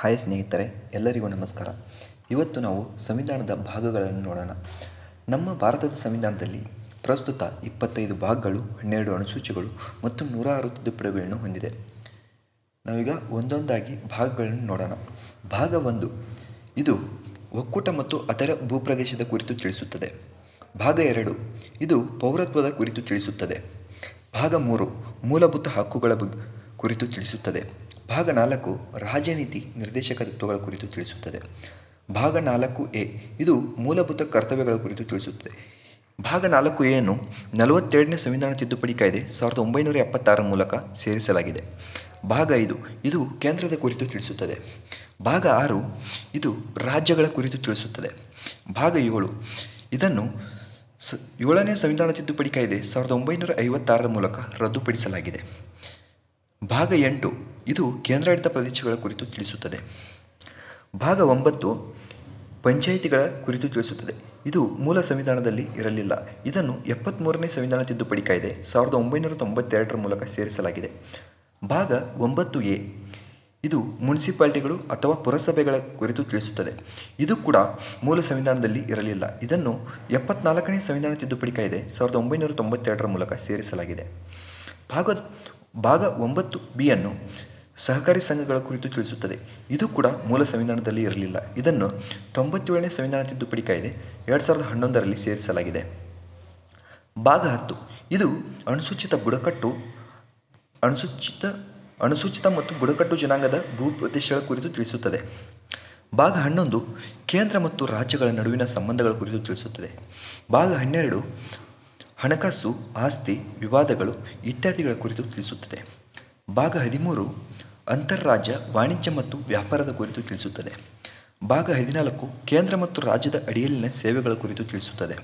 Hi ಸ್ನೇಹಿತರೆ, ಎಲ್ಲರಿಗೂ ನಮಸ್ಕಾರ. ಇವತ್ತು ನಾವು ಸಂವಿಧಾನದ ಭಾಗಗಳನ್ನು ನೋಡೋಣ. ನಮ್ಮ ಭಾರತದ ಸಂವಿಧಾನದಲ್ಲಿ ಪ್ರಸ್ತುತ ಇಪ್ಪತ್ತೈದು ಭಾಗಗಳು, ಹನ್ನೆರಡು ಅನುಸೂಚಿಗಳು ಮತ್ತು ನೂರಾರು ತಿದ್ದುಪಡಿಗಳನ್ನು ಹೊಂದಿದೆ. ನಾವೀಗ ಒಂದೊಂದಾಗಿ ಭಾಗಗಳನ್ನು ನೋಡೋಣ. ಭಾಗ ಒಂದು, ಇದು ಒಕ್ಕೂಟ ಮತ್ತು ಅದರ ಭೂಪ್ರದೇಶದ ಕುರಿತು ತಿಳಿಸುತ್ತದೆ. ಭಾಗ ಎರಡು, ಇದು ಪೌರತ್ವದ ಕುರಿತು ತಿಳಿಸುತ್ತದೆ. ಭಾಗ ಮೂರು, ಮೂಲಭೂತ ಹಕ್ಕುಗಳ ಕುರಿತು ತಿಳಿಸುತ್ತದೆ. ಭಾಗ ನಾಲ್ಕು ರಾಜನೀತಿ ನಿರ್ದೇಶಕ ತತ್ವಗಳ ಕುರಿತು ತಿಳಿಸುತ್ತದೆ. ಭಾಗ ನಾಲ್ಕು ಎ, ಇದು ಮೂಲಭೂತ ಕರ್ತವ್ಯಗಳ ಕುರಿತು ತಿಳಿಸುತ್ತದೆ. ಭಾಗ ನಾಲ್ಕು ಎಯನ್ನು ನಲವತ್ತೆರಡನೇ ಸಂವಿಧಾನ ತಿದ್ದುಪಡಿ ಕಾಯ್ದೆ ಸಾವಿರದ ಒಂಬೈನೂರ ಎಪ್ಪತ್ತಾರರ ಮೂಲಕ ಸೇರಿಸಲಾಗಿದೆ. ಭಾಗ ಐದು, ಇದು ಕೇಂದ್ರದ ಕುರಿತು ತಿಳಿಸುತ್ತದೆ. ಭಾಗ ಆರು, ಇದು ರಾಜ್ಯಗಳ ಕುರಿತು ತಿಳಿಸುತ್ತದೆ. ಭಾಗ ಏಳು, ಇದನ್ನು ಸ, ಏಳನೇ ಸಂವಿಧಾನ ತಿದ್ದುಪಡಿ ಕಾಯ್ದೆ ಸಾವಿರದ ಒಂಬೈನೂರ ಐವತ್ತಾರರ ಮೂಲಕ ರದ್ದುಪಡಿಸಲಾಗಿದೆ. ಭಾಗ ಎಂಟು ಇದು ಕೇಂದ್ರಾಡಳಿತ ಪ್ರದೇಶಗಳ ಕುರಿತು ತಿಳಿಸುತ್ತದೆ. ಭಾಗ ಒಂಬತ್ತು ಪಂಚಾಯಿತಿಗಳ ಕುರಿತು ತಿಳಿಸುತ್ತದೆ. ಇದು ಮೂಲ ಸಂವಿಧಾನದಲ್ಲಿ ಇರಲಿಲ್ಲ. ಇದನ್ನು ಎಪ್ಪತ್ತ್ಮೂರನೇ ಸಂವಿಧಾನ ತಿದ್ದುಪಡಿ ಕಾಯ್ದೆ ಸಾವಿರದ ಒಂಬೈನೂರ ತೊಂಬತ್ತೆರಡರ ಮೂಲಕ ಸೇರಿಸಲಾಗಿದೆ. ಭಾಗ ಒಂಬತ್ತು ಎ, ಇದು ಮುನ್ಸಿಪಾಲ್ಟಿಗಳು ಅಥವಾ ಪುರಸಭೆಗಳ ಕುರಿತು ತಿಳಿಸುತ್ತದೆ. ಇದು ಕೂಡ ಮೂಲ ಸಂವಿಧಾನದಲ್ಲಿ ಇರಲಿಲ್ಲ. ಇದನ್ನು ಎಪ್ಪತ್ನಾಲ್ಕನೇ ಸಂವಿಧಾನ ತಿದ್ದುಪಡಿ ಕಾಯ್ದೆ ಸಾವಿರದ ಒಂಬೈನೂರ ತೊಂಬತ್ತೆರಡರ ಮೂಲಕ ಸೇರಿಸಲಾಗಿದೆ. ಭಾಗ ಭಾಗ ಒಂಬತ್ತು ಬಿಯನ್ನು ಸಹಕಾರಿ ಸಂಘಗಳ ಕುರಿತು ತಿಳಿಸುತ್ತದೆ. ಇದು ಕೂಡ ಮೂಲ ಸಂವಿಧಾನದಲ್ಲಿ ಇರಲಿಲ್ಲ. ಇದನ್ನು ತೊಂಬತ್ತೇಳನೇ ಸಂವಿಧಾನ ತಿದ್ದುಪಡಿ ಕಾಯ್ದೆ ಎರಡು ಸಾವಿರದ ಹನ್ನೊಂದರಲ್ಲಿ ಸೇರಿಸಲಾಗಿದೆ. ಭಾಗ ಹತ್ತು. ಇದು ಅನುಸೂಚಿತ ಬುಡಕಟ್ಟು, ಅನುಸೂಚಿತ ಅನುಸೂಚಿತ ಮತ್ತು ಬುಡಕಟ್ಟು ಜನಾಂಗದ ಭೂಪ್ರದೇಶಗಳ ಕುರಿತು ತಿಳಿಸುತ್ತದೆ. ಭಾಗ ಹನ್ನೊಂದು. ಕೇಂದ್ರ ಮತ್ತು ರಾಜ್ಯಗಳ ನಡುವಿನ ಸಂಬಂಧಗಳ ಕುರಿತು ತಿಳಿಸುತ್ತದೆ. ಭಾಗ ಹನ್ನೆರಡು. ಹಣಕಾಸು, ಆಸ್ತಿ, ವಿವಾದಗಳು ಇತ್ಯಾದಿಗಳ ಕುರಿತು ತಿಳಿಸುತ್ತದೆ. ಭಾಗ ಹದಿಮೂರು. ಅಂತಾರಾಜ್ಯ ವಾಣಿಜ್ಯ ಮತ್ತು ವ್ಯಾಪಾರದ ಕುರಿತು ತಿಳಿಸುತ್ತದೆ. ಭಾಗ ಹದಿನಾಲ್ಕು, ಕೇಂದ್ರ ಮತ್ತು ರಾಜ್ಯದ ಅಡಿಯಲ್ಲಿನ ಸೇವೆಗಳ ಕುರಿತು ತಿಳಿಸುತ್ತದೆ.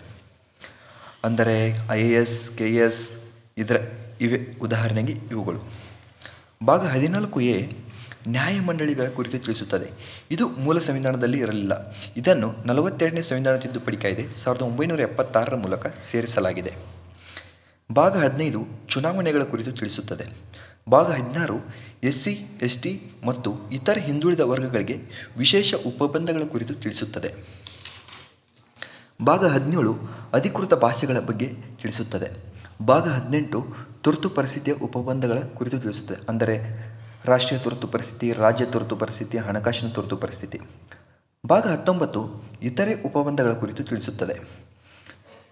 ಅಂದರೆ I A S, K S, ಇದರ ಇವೆ ಉದಾಹರಣೆಗೆ ಇವುಗಳು. ಭಾಗ ಹದಿನಾಲ್ಕು ಎ ನ್ಯಾಯಮಂಡಳಿಗಳ ಕುರಿತು ತಿಳಿಸುತ್ತದೆ. ಇದು ಮೂಲ ಸಂವಿಧಾನದಲ್ಲಿ ಇರಲಿಲ್ಲ. ಇದನ್ನು ನಲವತ್ತೆರಡನೇ ಸಂವಿಧಾನ ತಿದ್ದುಪಡಿ ಕಾಯ್ದೆ ಸಾವಿರದ ಒಂಬೈನೂರ ಎಪ್ಪತ್ತಾರರ ಮೂಲಕ ಸೇರಿಸಲಾಗಿದೆ. ಭಾಗ ಹದಿನೈದು, ಚುನಾವಣೆಗಳ ಕುರಿತು ತಿಳಿಸುತ್ತದೆ. ಭಾಗ ಹದಿನಾರು ಎಸ್ ಸಿ ಎಸ್ ಟಿ ಮತ್ತು ಇತರ ಹಿಂದುಳಿದ ವರ್ಗಗಳಿಗೆ ವಿಶೇಷ ಉಪಬಂಧಗಳ ಕುರಿತು ತಿಳಿಸುತ್ತದೆ. ಭಾಗ ಹದಿನೇಳು, ಅಧಿಕೃತ ಭಾಷೆಗಳ ಬಗ್ಗೆ ತಿಳಿಸುತ್ತದೆ. ಭಾಗ ಹದಿನೆಂಟು, ತುರ್ತು ಪರಿಸ್ಥಿತಿಯ ಉಪಬಂಧಗಳ ಕುರಿತು ತಿಳಿಸುತ್ತದೆ. ಅಂದರೆ ರಾಷ್ಟ್ರೀಯ ತುರ್ತು ಪರಿಸ್ಥಿತಿ, ರಾಜ್ಯ ತುರ್ತು ಪರಿಸ್ಥಿತಿ, ಹಣಕಾಸಿನ ತುರ್ತು ಪರಿಸ್ಥಿತಿ. ಭಾಗ ಹತ್ತೊಂಬತ್ತು, ಇತರೆ ಉಪಬಂಧಗಳ ಕುರಿತು ತಿಳಿಸುತ್ತದೆ.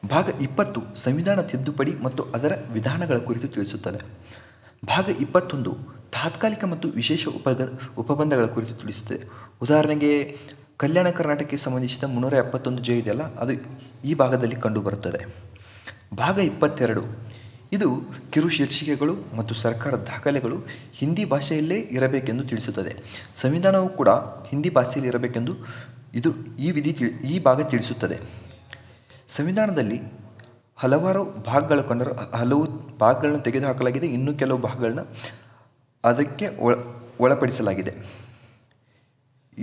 ಭಾಗ ಇಪ್ಪತ್ತು, ಸಂವಿಧಾನ ತಿದ್ದುಪಡಿ ಮತ್ತು ಅದರ ವಿಧಾನಗಳ ಕುರಿತು ತಿಳಿಸುತ್ತದೆ. ಭಾಗ ಇಪ್ಪತ್ತೊಂದು ತಾತ್ಕಾಲಿಕ ಮತ್ತು ವಿಶೇಷ ಉಪಗ, ಉಪಬಂಧಗಳ ಕುರಿತು ತಿಳಿಸುತ್ತದೆ ಉದಾಹರಣೆಗೆ, ಕಲ್ಯಾಣ ಕರ್ನಾಟಕಕ್ಕೆ ಸಂಬಂಧಿಸಿದ ಮುನ್ನೂರ ಎಪ್ಪತ್ತೊಂದು ಜೆ ಇದೆಯಲ್ಲ ಅದು ಈ ಭಾಗದಲ್ಲಿ ಕಂಡುಬರುತ್ತದೆ. ಭಾಗ ಇಪ್ಪತ್ತೆರಡು, ಇದು ಕಿರು ಶೀರ್ಷಿಕೆಗಳು ಮತ್ತು ಸರ್ಕಾರ ದಾಖಲೆಗಳು ಹಿಂದಿ ಭಾಷೆಯಲ್ಲೇ ಇರಬೇಕೆಂದು ತಿಳಿಸುತ್ತದೆ. ಸಂವಿಧಾನವು ಕೂಡ ಹಿಂದಿ ಭಾಷೆಯಲ್ಲಿ ಇರಬೇಕೆಂದು ಇದು ಈ ವಿಧಿ ತಿಳಿ ಈ ಭಾಗ ತಿಳಿಸುತ್ತದೆ. ಸಂವಿಧಾನದಲ್ಲಿ ಹಲವಾರು ಭಾಗಗಳು ಕಂಡರೂ ಹಲವು ಭಾಗಗಳನ್ನ ತೆಗೆದುಹಾಕಲಾಗಿದೆ. ಇನ್ನೂ ಕೆಲವು ಭಾಗಗಳನ್ನ ಅದಕ್ಕೆ ಒಳ, ಒಳಪಡಿಸಲಾಗಿದೆ.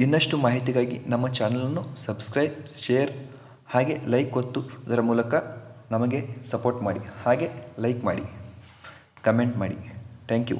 ಇನ್ನಷ್ಟು ಮಾಹಿತಿಗಾಗಿ ನಮ್ಮ ಚಾನಲನ್ನು ಸಬ್ಸ್ಕ್ರೈಬ್, ಶೇರ್, ಹಾಗೆ ಲೈಕ್ ಒತ್ತು ಅದರ ಮೂಲಕ ನಮಗೆ ಸಪೋರ್ಟ್ ಮಾಡಿ. ಹಾಗೆ ಲೈಕ್ ಮಾಡಿ, ಕಮೆಂಟ್ ಮಾಡಿ. Thank you.